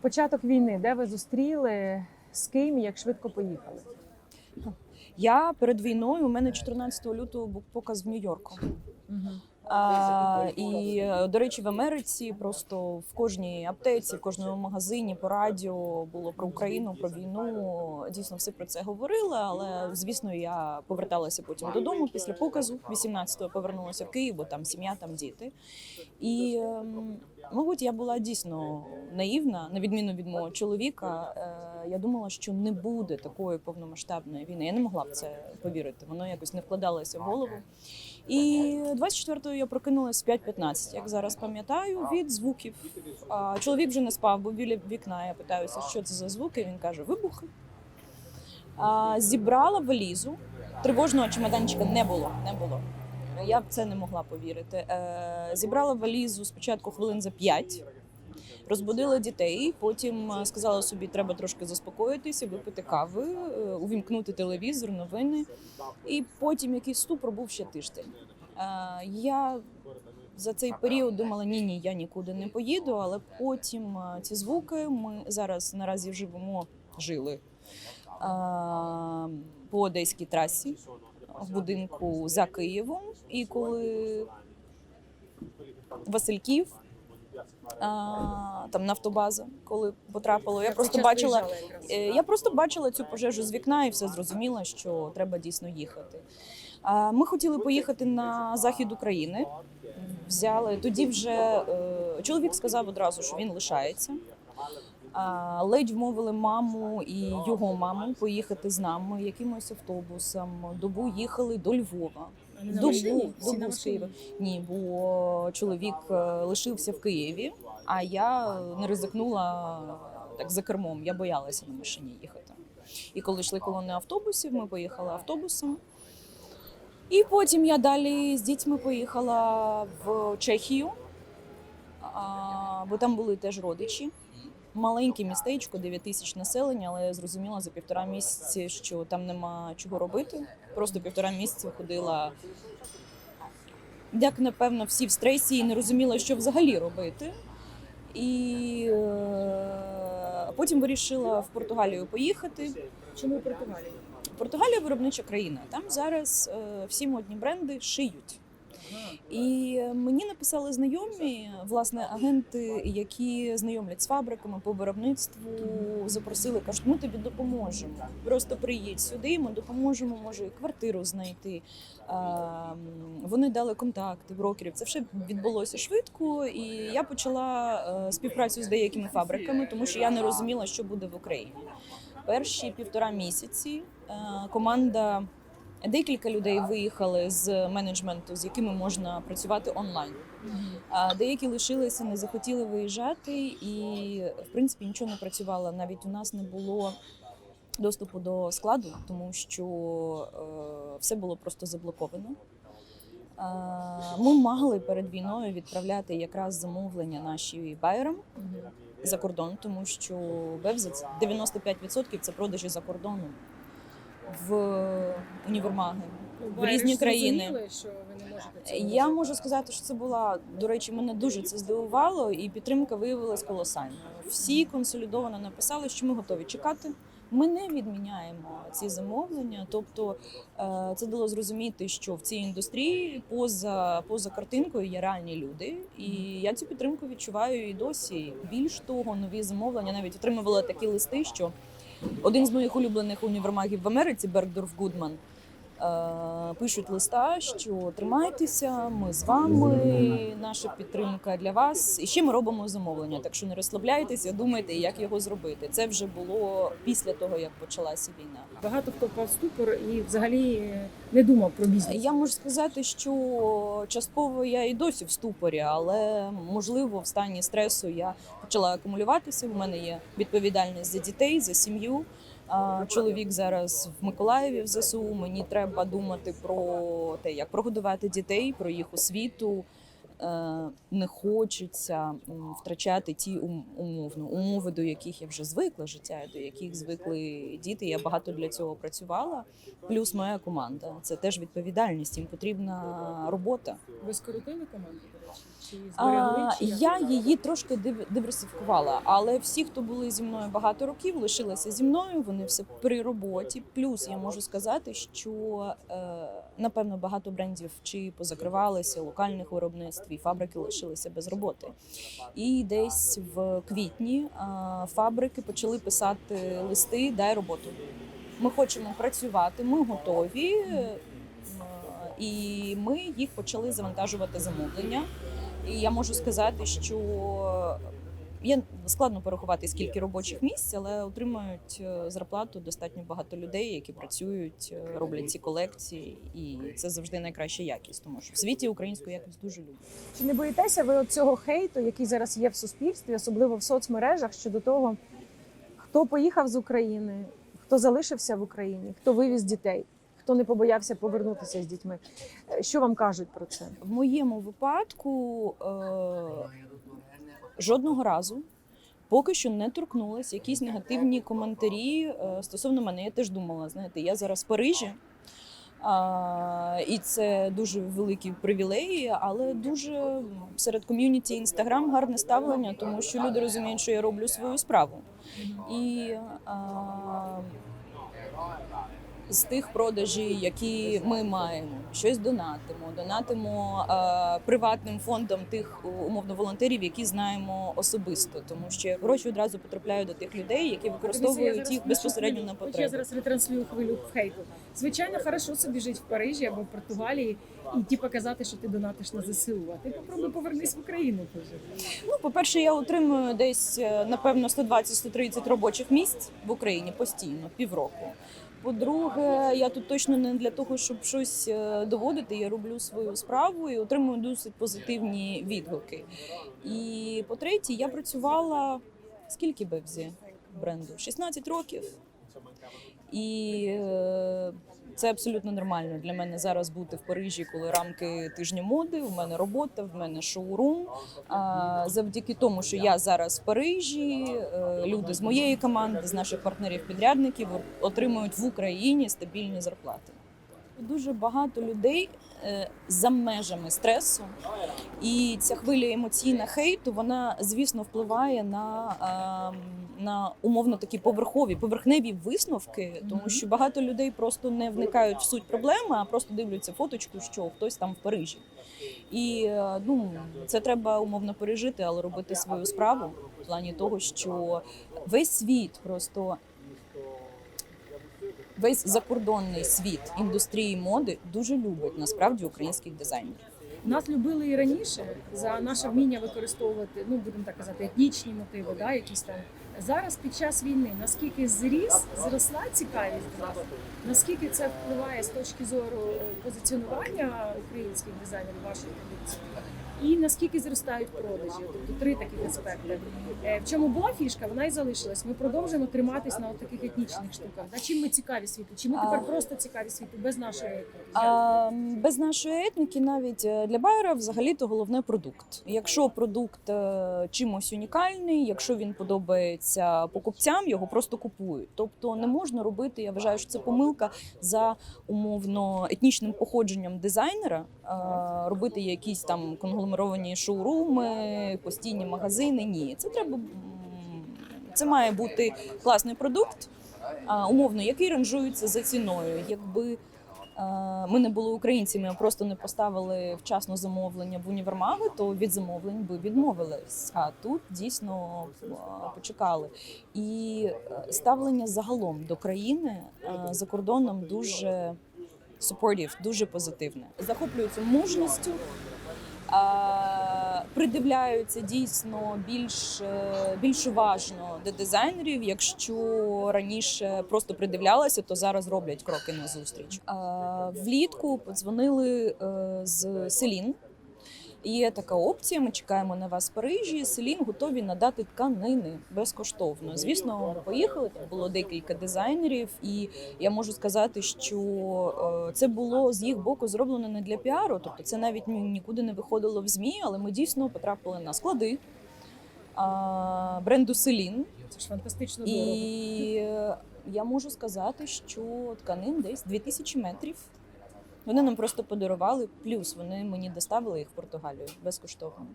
Початок війни, де ви зустріли, з ким як швидко поїхали? Я перед війною у мене 14 лютого був показ в Нью-Йорку. А, і до речі, в Америці просто в кожній аптеці, в кожному магазині по радіо було про Україну, про війну. Дійсно, все про це говорили. Але звісно, я поверталася потім додому після показу. 18-го повернулася в Київ, бо там сім'я, там діти. І ем, мабуть, я була дійсно наївна, на відміну від мого чоловіка. Е, Я думала, що не буде такої повномасштабної війни. Я не могла в це повірити. Воно якось не вкладалося в голову. І 24-го я прокинулась в 5.15, як зараз пам'ятаю, від звуків. А чоловік вже не спав, бо біля вікна я питаюся, що це за звуки. Він каже: вибухи. А, зібрала валізу. Тривожного чемоданчика не було. Не було. Я в це не могла повірити. Е, зібрала валізу спочатку хвилин за 5, розбудила дітей. Потім е, сказала собі, треба трошки заспокоїтися, випити кави, е, увімкнути телевізор, новини. І потім якийсь ступор був ще тиждень. Е, Я за цей період думала, ні, ні, я нікуди не поїду. Але потім ці звуки ми зараз наразі живемо, жили по одеській трасі в будинку за Києвом. І коли Васильків. А, там нафтобаза, коли потрапило. Я просто бачила, Е, Я просто бачила цю пожежу з вікна і все зрозуміла, що треба дійсно їхати. А, Ми хотіли поїхати на захід України. Взяли тоді вже е, чоловік сказав одразу, що він лишається. Ледь вмовили маму і його маму поїхати з нами якимось автобусом. Добу їхали до Львова. Добу, добу з Києва. Ні, бо чоловік е, лишився в Києві, а я не ризикнула так за кермом. Я боялася на машині їхати. І коли йшли колони автобусів, ми поїхали автобусом. І потім я далі з дітьми поїхала в Чехію, бо там були теж родичі. Маленьке містечко, 9 тисяч населення, але я зрозуміла за півтора місяці, що там нема чого робити. Просто півтора місяця ходила, як напевно, всі в стресі і не розуміла, що взагалі робити. І е, потім вирішила в Португалію поїхати. Чому Португалія? Португалія виробнича країна. Там зараз е, всі модні бренди шиють. І мені написали знайомі, власне, агенти, які знайомлять з фабриками по виробництву, запросили, кажуть, ми тобі допоможемо. Просто приїдь сюди, ми допоможемо, може, і квартиру знайти. Вони дали контакти брокерів. Це все відбулося швидко, і я почала е, співпрацю з деякими фабриками, тому що я не розуміла, що буде в Україні. Перші півтора місяці е, команда. Декілька людей виїхали з менеджменту, з якими можна працювати онлайн. А деякі лишилися, не захотіли виїжджати, і в принципі нічого не працювало. Навіть у нас не було доступу до складу, тому що е, все було просто заблоковано. Ми могли перед війною відправляти якраз замовлення наші байерам за кордон, тому що Бевза це 95% це продажі за кордоном в універмаги в різні країни. що ви не можете Я можу сказати, що це була до речі, мене дуже це здивувало, і підтримка виявилась колосальною. Всі консолідовано написали, що ми готові чекати. Ми не відміняємо ці замовлення. Тобто е, це дало зрозуміти, що в цій індустрії поза поза картинкою є реальні люди, і я цю підтримку відчуваю і досі. Більш того, нові замовлення навіть отримувала такі листи, що один з моїх улюблених універмагів в Америці, Бергдорф Гудман, пишуть листа, що тримайтеся, ми з вами, наша підтримка для вас. І ще ми робимо замовлення. Так що не розслабляйтеся, думайте, як його зробити. Це вже було після того, як почалася війна. Багато хто впав в ступор і взагалі не думав про бізнес. Я можу сказати, що частково я і досі в ступорі, але можливо в стані стресу я почала акумулюватися. У мене є відповідальність за дітей, за сім'ю. Чоловік зараз в Миколаєві в ЗСУ. Мені треба думати про те, як прогодувати дітей, про їх освіту. Е, Не хочеться втрачати ті умовно умови, до яких я вже звикла життя, до яких звикли діти. Я багато для цього працювала. Плюс моя команда. Це теж відповідальність. Їм потрібна робота. Ви скоротили команду? Чи А, чи я її трошки диверсифікувала, але всі, хто були зі мною багато років, лишилися зі мною. Вони все при роботі. Плюс я можу сказати, що е, напевно багато брендів чи позакривалися локальних виробництв, і фабрики лишилися без роботи. І десь в квітні е, фабрики почали писати листи Дай роботу. Ми хочемо працювати, ми готові. е, І ми їх почали завантажувати замовлення. І я можу сказати, що є складно порахувати скільки робочих місць, але отримують е, зарплату достатньо багато людей, які працюють, е, роблять ці колекції, і це завжди найкраща якість, тому що в світі українську якість дуже люблять. Чи не боїтеся ви цього хейту, який зараз є в суспільстві, особливо в соцмережах, щодо того, хто поїхав з України, хто залишився в Україні, хто вивіз дітей, хто не побоявся повернутися з дітьми? Е, Що вам кажуть про це? В моєму випадку е, жодного разу. Поки що не торкнулась якісь негативні коментарі е, стосовно мене. Я теж думала, знаєте, я зараз в Парижі, а, і це дуже великі привілеї, але дуже серед ком'юніті інстаграм гарне ставлення, тому що люди розуміють, що я роблю свою справу. І а, з тих продажів, які ми маємо, щось донатимо. Донатимо е, приватним фондам тих умовно волонтерів, які знаємо особисто, тому що гроші одразу потрапляють до тих людей, які використовують їх безпосередньо на Я зараз ретранслюю хвилю хейту. Звичайно, хорошо собі жити в Парижі або в Португалії і ті показати, що ти донатиш на ЗСУ. А ти попробуй повернись в Україну. Ну, по-перше, я отримую десь е, напевно 120-130 робочих місць в Україні постійно, півроку. По-друге, я тут точно не для того, щоб щось е, доводити. Я роблю свою справу і отримую досить позитивні відгуки. І по-третє, я працювала скільки бевзі бренду? 16 років. І е, це абсолютно нормально для мене зараз бути в Парижі, коли рамки тижня моди. У мене робота, в мене шоурум. А, завдяки тому, що я зараз в Парижі, е, люди з моєї команди, з наших партнерів-підрядників отримують в Україні стабільні зарплати. Дуже багато людей за межами стресу, і ця хвиля емоційна хейту, вона звісно впливає на, ем, на умовно такі поверхові, поверхневі висновки, тому що багато людей просто не вникають в суть проблеми, а просто дивляться фоточку, що хтось там в Парижі. І е, ну це треба умовно пережити, але робити свою справу в плані того, що весь світ просто. Весь закордонний світ індустрії моди дуже любить насправді українських дизайнерів. Нас любили і раніше за наше вміння використовувати, ну будемо так казати, етнічні мотиви, да, якісь там. Зараз під час війни наскільки зріс, зросла цікавість до нас, наскільки це впливає з точки зору позиціонування українських дизайнерів вашої продукції, і наскільки зростають продажі. Тобто три таких аспекти. Е, В чому була фішка, вона і залишилась. Ми продовжуємо триматись на от таких етнічних штуках. Да? Чим ми цікаві світу? Чи ми тепер просто цікаві світу без нашої етники? А, без нашої етніки, навіть е, для байера, взагалі то головне продукт. Якщо продукт е, чимось унікальний, якщо він подобається покупцям, його просто купують. Тобто не можна робити. Я вважаю, що це помилка за умовно етнічним походженням дизайнера. Е, Робити якісь там конгломеровані шоуруми, постійні магазини. Ні, це треба. Це має бути класний продукт, умовно, який ранжується за ціною. Якби е, ми не були українцями, а просто не поставили вчасно замовлення в універмаги, то від замовлень би відмовились. А тут дійсно е, почекали. І ставлення загалом до країни за кордоном дуже supportive, дуже позитивне. Захоплюються мужністю. Придивляються дійсно більш, е, більш уважно до дизайнерів. Якщо раніше просто придивлялися, то зараз роблять кроки назустріч. Влітку подзвонили е, з Селін. Є така опція. Ми чекаємо на вас в Парижі. Селін готові надати тканини безкоштовно. Звісно, ми поїхали. Там було декілька дизайнерів, і я можу сказати, що е, це було з їх боку зроблено не для піару. Тобто, це навіть нікуди не виходило в змі, але ми дійсно потрапили на склади бренду Селін. Це ж фантастично дорого. І я можу сказати, що тканин десь 2000 метрів. Вони нам просто подарували, плюс вони мені доставили їх в Португалію безкоштовно.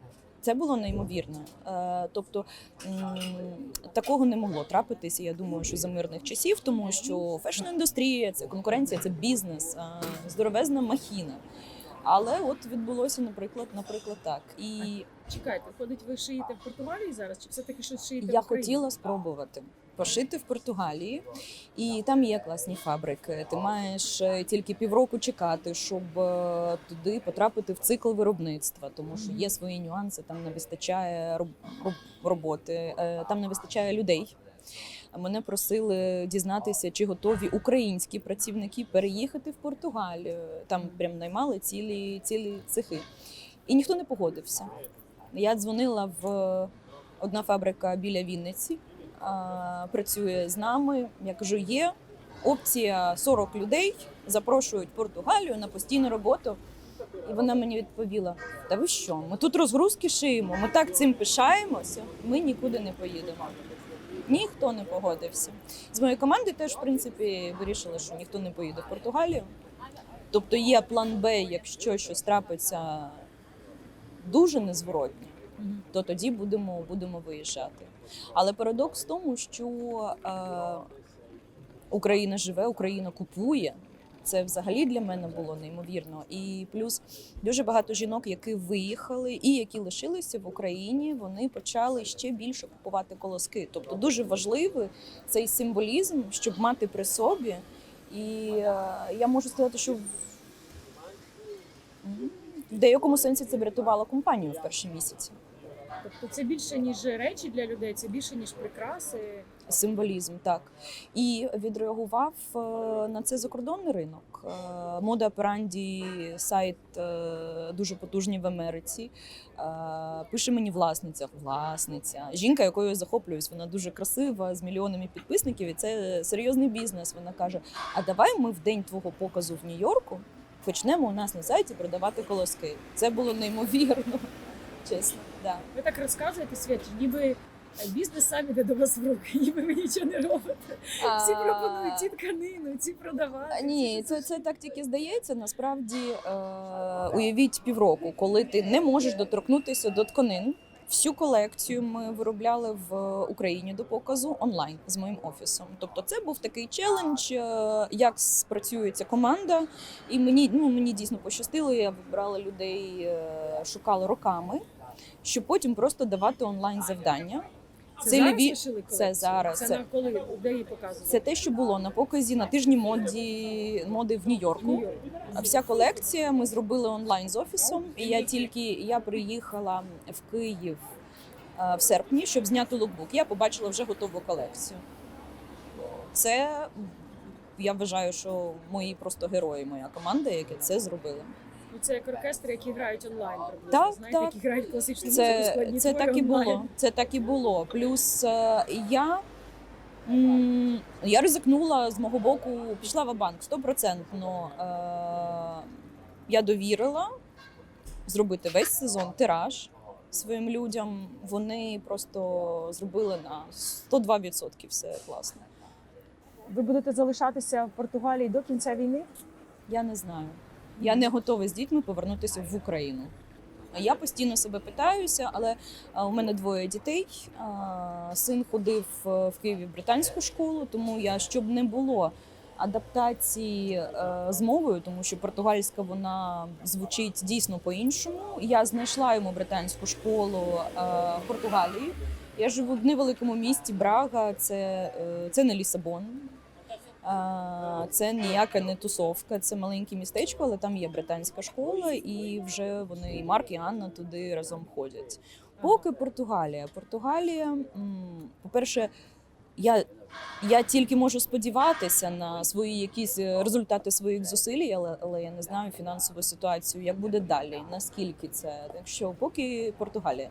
Це було неймовірно. Е, тобто такого не могло трапитися. Я думаю, що за мирних часів, тому що фешн-індустрія це конкуренція, це бізнес, е, здоровезна махіна. Але от відбулося, наприклад, наприклад, так. І Чекайте, ходить, ви шиєте в Португалії зараз, чи все-таки щось шиєте я в хотіла спробувати пошити в Португалії, і там є класні фабрики. Ти маєш е, тільки півроку чекати, щоб е, туди потрапити в цикл виробництва, тому що є свої нюанси. Там не вистачає роб- роб- роботи, е, там не вистачає людей. Мене просили дізнатися, чи готові українські працівники переїхати в Португалію. Там прям наймали цілі, цілі цехи. І ніхто не погодився. Я дзвонила в одна фабрика біля Вінниці, працює з нами. Я кажу, є опція 40 людей, запрошують Португалію на постійну роботу. І вона мені відповіла: Та ви що? Ми тут розгрузки шиємо, ми так цим пишаємося, ми нікуди не поїдемо. Ніхто не погодився. З моєї команди теж, в принципі, вирішили, що ніхто не поїде в Португалію. Тобто є план Б, якщо щось трапиться дуже незворотні, Мгм. То тоді будемо, будемо виїжджати. Але парадокс в тому, що е, Україна живе, Україна купує. Це взагалі для мене було неймовірно. І плюс дуже багато жінок, які виїхали і які лишилися в Україні, вони почали ще більше купувати колоски. Тобто дуже важливий цей символізм, щоб мати при собі. І е, я можу сказати, що в, деякому сенсі це врятувало компанію в перші місяці. Тобто це більше ніж речі для людей, це більше ніж прикраси. Символізм, так. І відреагував е, на це закордонний ринок. Е, Мода Операнді, сайт е, дуже потужний в Америці. Пише мені власниця, власниця. Жінка, якою я захоплююсь, вона дуже красива, з мільйонами підписників, і це серйозний бізнес. Вона каже: А давай ми в день твого показу в Нью-Йорку почнемо у нас на сайті продавати колоски. Це було неймовірно, чесно. Да. Ви так розказуєте, Свят, ніби бізнес сам іде до вас в руки, ніби ви нічого не робите. Всі пропонують ці тканину, ці продавати. Ні, це, це так тільки здається. Насправді е, уявіть півроку, коли ти не можеш доторкнутися до тканин. Всю колекцію ми виробляли в Україні до показу онлайн з моїм офісом. Тобто, це був такий челендж, е, як спрацюється команда. І мені ну мені дійсно пощастило. Я вибрала людей, е, шукала роками, щоб потім просто давати онлайн завдання. Це, це зараз ліві- це зараз, Це, це- на коли де її показували? Це те, що було на показі на тижні моді моди в Нью-Йорку. Вся колекція ми зробили онлайн з офісом. І я тільки я приїхала в Київ е, в серпні, щоб зняти лукбук. Я побачила вже готову колекцію. Це я вважаю, що мої просто герої, моя команда, які це зробили. Ну, Це як оркестри, які грають онлайн. Приблизно, Так, знаєте, так. які грають класичну музику, Це, складні це твори так і онлайн. було. Це так і було. Плюс е, я, м, я ризикнула з мого боку, пішла в банк стопроцентно. Е, я довірила зробити весь сезон тираж своїм людям. Вони просто зробили на 102% все класно. Ви будете залишатися в Португалії до кінця війни? Я не знаю. Я не готова з дітьми повернутися в Україну. Я постійно себе питаюся, але у мене двоє дітей. Син ходив е, в Києві британську школу, тому я щоб не було адаптації е, з мовою, тому що португальська вона звучить дійсно по-іншому. Я знайшла йому британську школу е, в Португалії. Я живу в невеликому місті Брага, це, це не Лісабон. Це ніяка не тусовка, це маленьке містечко, але там є британська школа, і вже вони і Марк і Анна туди разом ходять. Поки Португалія. Португалія, по-перше, я, я тільки можу сподіватися на свої якісь е, результати своїх зусиль, але, але я не знаю фінансову ситуацію, як буде далі, наскільки це. Так що поки Португалія.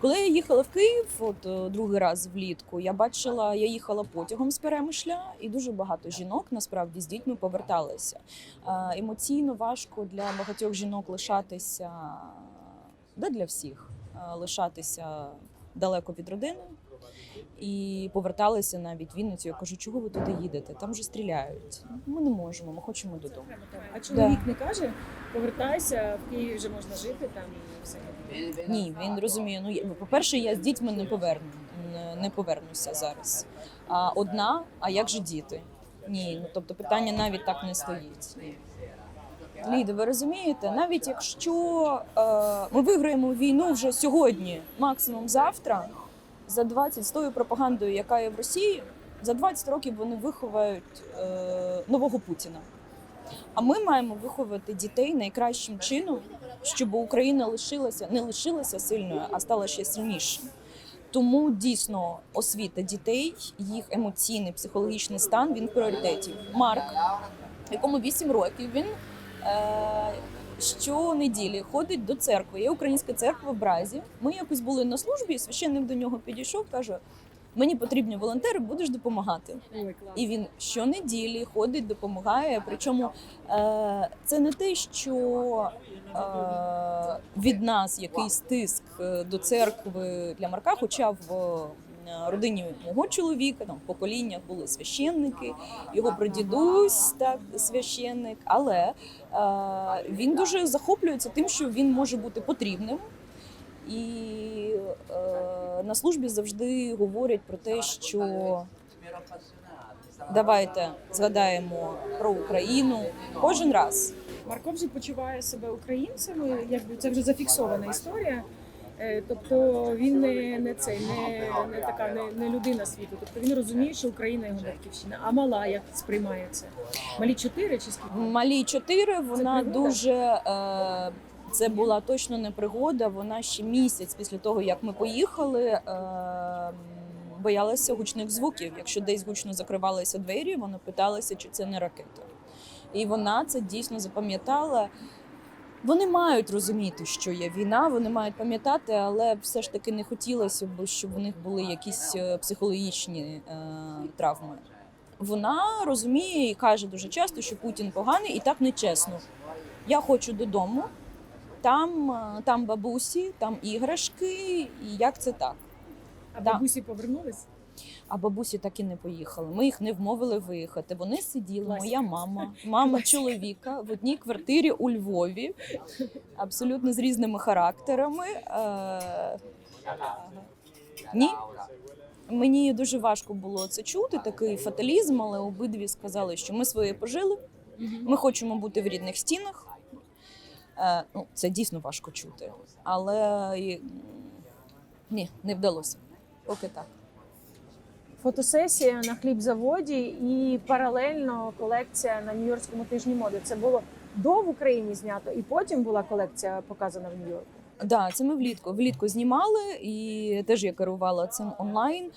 Коли я їхала в Київ, от е, другий раз влітку, я бачила, я їхала потягом з Перемишля, і дуже багато жінок насправді з дітьми поверталися. Е, Емоційно важко для багатьох жінок лишатися, да для всіх, е, лишатися далеко від родини. І поверталися навіть в Вінницю. Я кажу, чого ви туди їдете? Там вже стріляють. Ми не можемо, ми хочемо додому. А чоловік не каже, повертайся, в Києві вже можна жити там і все. Ні, він розуміє. Ну по-перше, я з дітьми не поверну, не- повернуся зараз. А одна, а як же діти? Ні, ну тобто питання навіть так не стоїть. Ліда, ви розумієте, навіть якщо е, ми виграємо війну вже сьогодні, максимум завтра, за 20 з тою пропагандою, яка є в Росії, за 20 років вони виховають е, нового Путіна. А ми маємо виховати дітей найкращим чином, щоб Україна лишилася не лишилася сильною, а стала ще сильнішою. Тому дійсно освіта дітей, їх емоційний, психологічний стан він в пріоритеті. Марк, якому 8 років, він е, щонеділі ходить до церкви. Є українська церква в Бразі. Ми якось були на службі, і священник до нього підійшов, каже: мені потрібні волонтери, будеш допомагати. Ой. І він щонеділі ходить, допомагає. Причому е, це не те, що е, від нас якийсь тиск е, до церкви для Марка, хоча в родині мого чоловіка, там в поколіннях були священники, його прадідусь так священник, але е, він дуже захоплюється тим, що він може бути потрібним. І е, на службі завжди говорять про те, що давайте згадаємо про Україну кожен раз. Марко вже почуває себе українцем, якби це вже зафіксована історія. Е, Тобто він не, не цей, не, не така не, не людина світу. Тобто він розуміє, що Україна його батьківщина. А мала як сприймає це? Малі чотири чи скільки? Малі 4, вона дуже. Е, це була точно не пригода. Вона ще місяць після того, як ми поїхали, е, боялася гучних звуків. Якщо десь гучно закривалися двері, вона питалася, чи це не ракета. І вона це дійсно запам'ятала. Вони мають розуміти, що є війна, вони мають пам'ятати, але все ж таки не хотілося б, щоб у них були якісь е, психологічні е, травми. Вона розуміє і каже дуже часто, що Путін поганий і так нечесно. Я хочу додому, там, е, там бабусі, там іграшки, і як це так? А Да. бабусі повернулись? А бабусі так і не поїхали. Ми їх не вмовили виїхати. Вони сиділи, моя мама, мама чоловіка в одній квартирі у Львові, абсолютно з різними характерами. Е, Ні. Мені дуже важко було це чути, такий фаталізм, але обидві сказали, що ми своє пожили, ми хочемо бути в рідних стінах. Е, ну, це дійсно важко чути. Але ні, не вдалося. Поки так. Фотосесія на хлібзаводі і паралельно колекція на Нью-Йоркському тижні моди. Це було до в Україні знято, і потім була колекція показана в Нью-Йорку. Да, це ми влітку. Влітку знімали, і теж я керувала цим онлайн.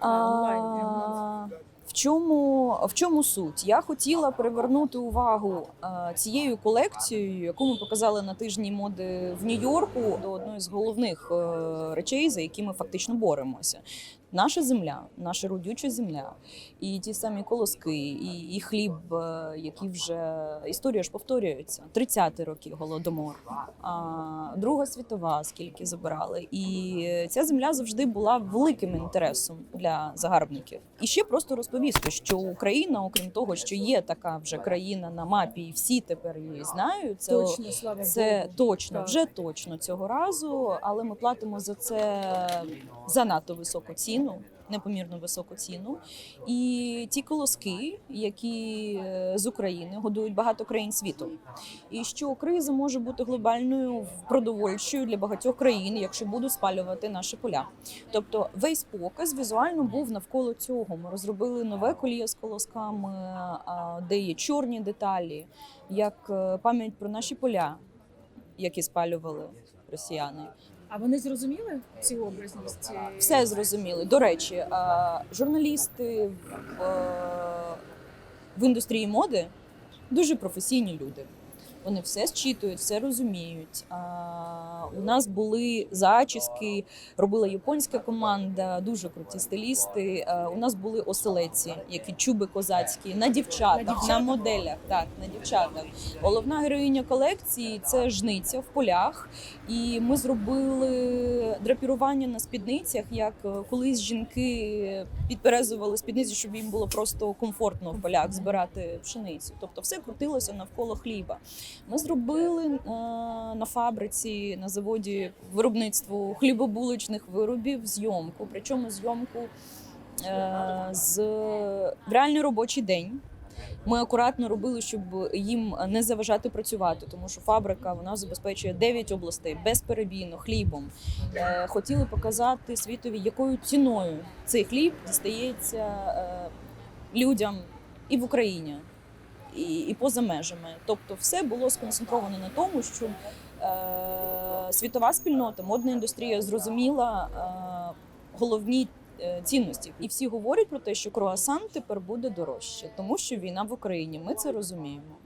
А, в чому, в чому суть? Я хотіла привернути увагу а, цією колекцією, яку ми показали на тижні моди в Нью-Йорку, до одної з головних е, речей, за які ми фактично боремося. Наша земля, наша родюча земля, і ті самі колоски, і, і хліб, е, які вже історія ж повторюється. 30-ті роки голодомор, а Друга світова, скільки забирали. І ця земля завжди була великим інтересом для загарбників. І ще просто розповісти, що Україна, окрім того, що є така вже країна на мапі, і всі тепер її знають. Це Точно, слава це Богу. точно, вже точно цього разу, але ми платимо за це занадто високу ціну, непомірно високу ціну. І ті колоски, які е, з України годують багато країн світу. І що криза може бути глобальною продовольчою для багатьох країн, якщо будуть спалювати наші поля. Тобто весь показ візуально був навколо цього. Ми розробили нове коліє з колосками, де є чорні деталі, як е, пам'ять про наші поля, які спалювали росіяни. А вони зрозуміли цю образність? Все зрозуміли. До речі, журналісти е, в індустрії моди дуже професійні люди. Вони все зчитують, все розуміють. А, у нас були зачіски, робила японська команда, дуже круті стилісти. А, у нас були оселеці, які чуби козацькі, на дівчатах, На на, моделях. Так, на дівчатах. Головна героїня колекції це жниця в полях. І ми зробили драпірування на спідницях, як е, колись жінки підперезували спідниці, щоб їм було просто комфортно в полях збирати пшеницю. Тобто все крутилося навколо хліба. Ми зробили е, на фабриці, на заводі виробництву хлібобулочних виробів зйомку. Причому зйомку е, з в реальний робочий день. Ми акуратно робили, щоб їм не заважати працювати, тому що фабрика вона забезпечує 9 областей безперебійно хлібом. Е, Хотіли показати світові, якою ціною цей хліб дістається людям і в Україні, і, і поза межами. Тобто, все було сконцентровано на тому, щоб е, світова спільнота, модна індустрія зрозуміла е, головні е, цінності. І всі говорять про те, що круасан тепер буде дорожче, тому що війна в Україні. Ми це розуміємо.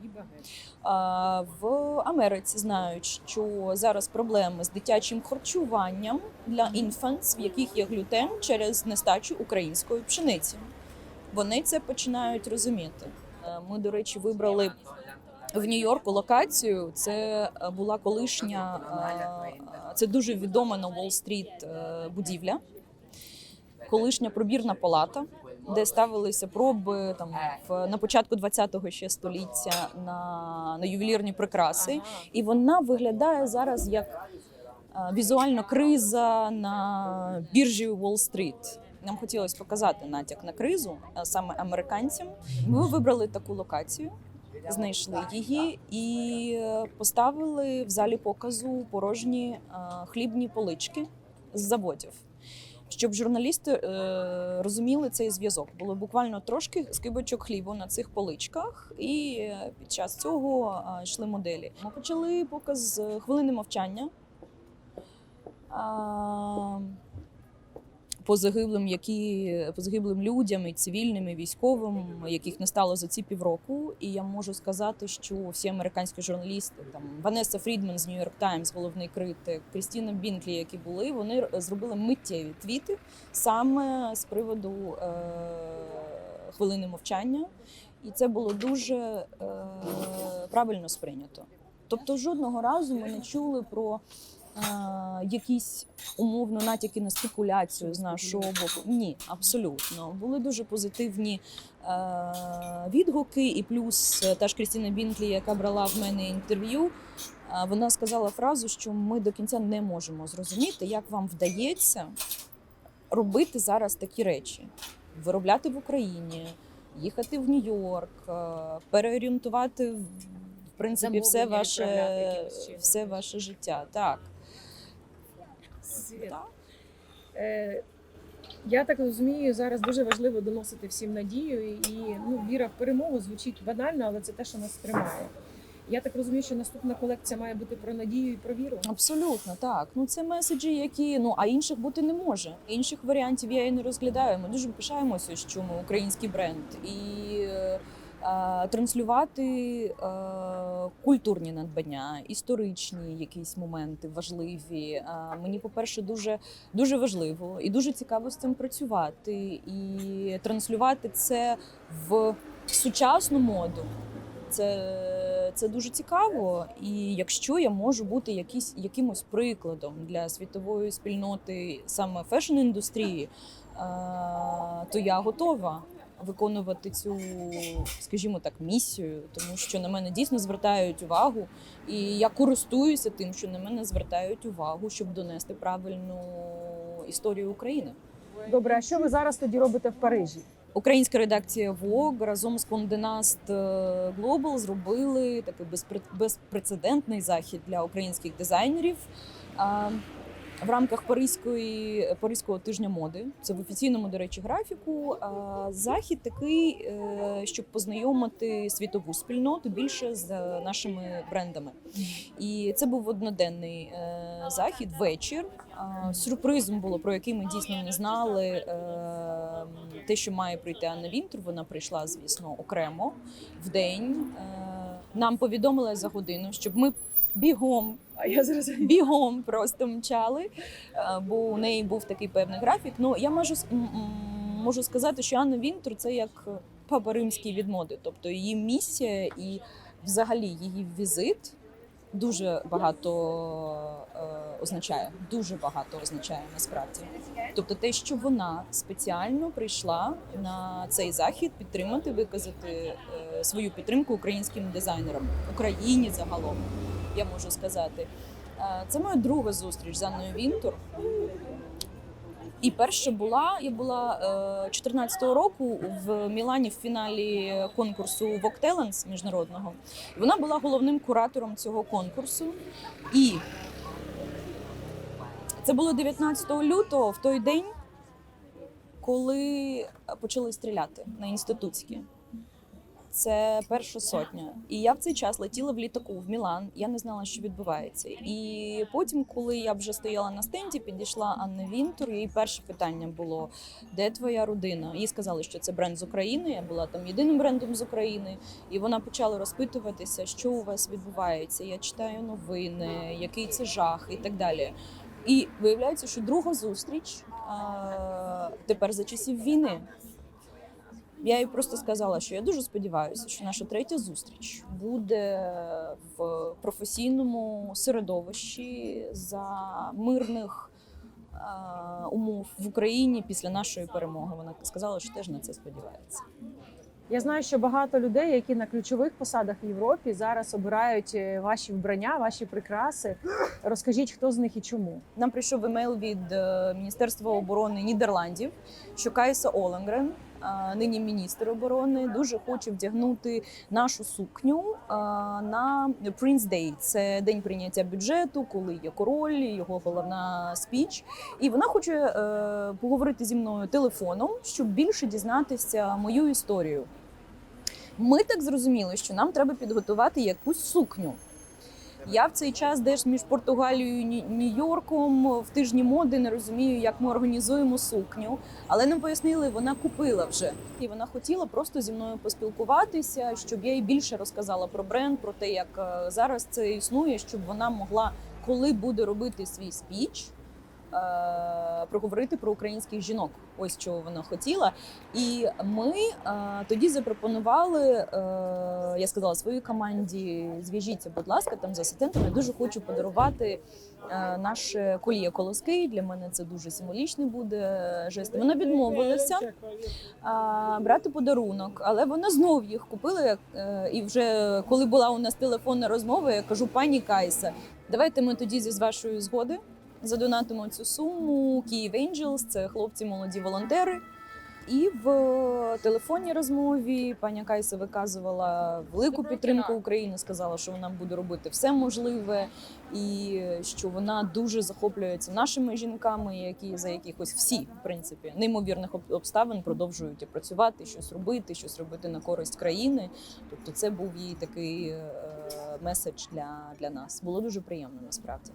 А, В Америці знають, що зараз проблеми з дитячим харчуванням для інфантс, в яких є глютен через нестачу української пшениці. Вони це починають розуміти. Е, Ми, до речі, вибрали в Нью-Йорку локацію. Це е, була колишня, е, це дуже відома на Уолл-стріт будівля, колишня пробірна палата, де ставилися проби там в на початку 20-го ще століття на, на ювелірні прикраси, і вона виглядає зараз як візуально криза на біржі Уолл-стріт. Нам хотілося показати натяк на кризу е, саме американцям. Ми вибрали таку локацію, знайшли її і е, поставили в залі показу порожні е, хлібні полички з заводів. Щоб журналісти е, розуміли цей зв'язок, було буквально трошки скибочок хлібу на цих поличках, і е, під час цього е, йшли моделі. Ми почали показ хвилини мовчання. А, по загиблим, які по загиблим людям, і цивільним, і військовим, яких не стало за ці півроку. І я можу сказати, що всі американські журналісти, там Ванеса Фрідман з Нью-Йорк Таймс, головний критик, Крістіна Бінклі, які були, вони зробили миттєві твіти саме з приводу е- хвилини мовчання, і це було дуже е- правильно сприйнято. Тобто, жодного разу ми не чули про якісь умовно натяки на спекуляцію з нашого боку. Ні, абсолютно. Були дуже позитивні відгуки, і плюс е, та ж Крістіна Бінклі, яка брала в мене інтерв'ю. Вона сказала фразу, що ми до кінця не можемо зрозуміти, як вам вдається робити зараз такі речі: виробляти в Україні, їхати в Нью-Йорк, е, переорієнтувати в принципі все ваше, все ваше життя. Так. Світ. Е, я так розумію, зараз дуже важливо доносити всім надію, і ну, віра в перемогу звучить банально, але це те, що нас тримає. Я так розумію, що наступна колекція має бути про надію і про віру. Абсолютно так. Ну це меседжі, які ну а інших бути не може. Інших варіантів я і не розглядаю. Ми дуже пишаємося, що ми український бренд і. Е, Транслювати е, культурні надбання, історичні якісь моменти важливі. Е, мені, по-перше, дуже дуже важливо і дуже цікаво з цим працювати і транслювати це в сучасну моду. Це, це дуже цікаво. І якщо я можу бути якісь, якимось прикладом для світової спільноти саме фешн-індустрії, то я готова виконувати цю, скажімо так, місію, тому що на мене дійсно звертають увагу, і я користуюся тим, що на мене звертають увагу, щоб донести правильну історію України. Добре, а що ви зараз тоді робите в Парижі? Українська редакція Vogue разом з Nast Global зробили такий безпре- безпрецедентний захід для українських дизайнерів. В рамках Паризької Паризького тижня моди це в офіційному, до речі, графіку. А, Захід такий, е, щоб познайомити світову спільноту більше з нашими брендами. І це був одноденний е, захід, вечір. Сюрпризом було, про який ми дійсно не знали. е, Те, що має прийти Анна Вінтер, вона прийшла, звісно, окремо в день. Нам повідомили за годину, щоб ми бігом А я зараз бігом просто мчали, е, бо у неї був такий певний графік. Ну я можу можу сказати, що Анна Вінтур це як папа римський від моди, тобто її місія і взагалі її візит. Дуже багато е, означає, дуже багато означає насправді. Тобто, те, що вона спеціально прийшла на цей захід підтримати, виказати е, свою підтримку українським дизайнерам, Україні загалом, я можу сказати. Е, Це моя друга зустріч з Анною Вінтур. І перша була я була е, 14-го року в Мілані в фіналі конкурсу Talents міжнародного. Вона була головним куратором цього конкурсу. І це було 19 лютого, в той день, коли почали стріляти на інститутські. Це перша сотня. І я в цей час летіла в літаку в Мілан. Я не знала, що відбувається. І потім, коли я вже стояла на стенді, підійшла Анна Вінтур. Її перше питання було: де твоя родина? Їй сказали, що це бренд з України. Я була там єдиним брендом з України. І вона почала розпитуватися, що у вас відбувається. Я читаю новини, який це жах і так далі. І виявляється, що друга зустріч а, тепер за часів війни. Я їй просто сказала, що я дуже сподіваюся, що наша третя зустріч буде в професійному середовищі за мирних е, умов в Україні після нашої перемоги. Вона сказала, що теж на це сподівається. Я знаю, що багато людей, які на ключових посадах в Європі, зараз обирають е, ваші вбрання, ваші прикраси. Розкажіть, хто з них і чому. Нам прийшов емейл від е, Міністерства оборони Нідерландів, що Кайса Оленгрен, е, нині міністр оборони, дуже хоче вдягнути нашу сукню на Prince Day. Це день прийняття бюджету, коли є король, його головна спіч. І вона хоче поговорити зі мною телефоном, щоб більше дізнатися мою історію. Ми так зрозуміли, що нам треба підготувати якусь сукню. Я в цей час десь між Португалією і Нью-Йорком в тижні моди не розумію, як ми організуємо сукню. Але нам пояснили, вона купила вже. І вона хотіла просто зі мною поспілкуватися, щоб я їй більше розказала про бренд, про те, як е, зараз це існує, щоб вона могла, коли буде робити свій спіч. Е, Проговорити про українських жінок, ось чого вона хотіла. І ми е, тоді запропонували. Е, я сказала своїй команді: зв'яжіться, будь ласка, там з асистентом. Я дуже хочу подарувати наше коліє колоски. Для мене це дуже символічний буде жест. Вона відмовилася брати подарунок, але вона знов їх купила. І вже коли була у нас телефонна розмова, я кажу, пані Кайса, давайте ми тоді з вашої згоди. Задонатимо цю суму Київ Angels, це хлопці молоді волонтери. І в телефонній розмові пані Кайса виказувала велику підтримку України, сказала, що вона буде робити все можливе, і що вона дуже захоплюється нашими жінками, які за якихось всі, в принципі, неймовірних обставин продовжують працювати, щось робити, щось робити на користь країни. Тобто, це був її такий е, меседж для, для нас. Було дуже приємно насправді.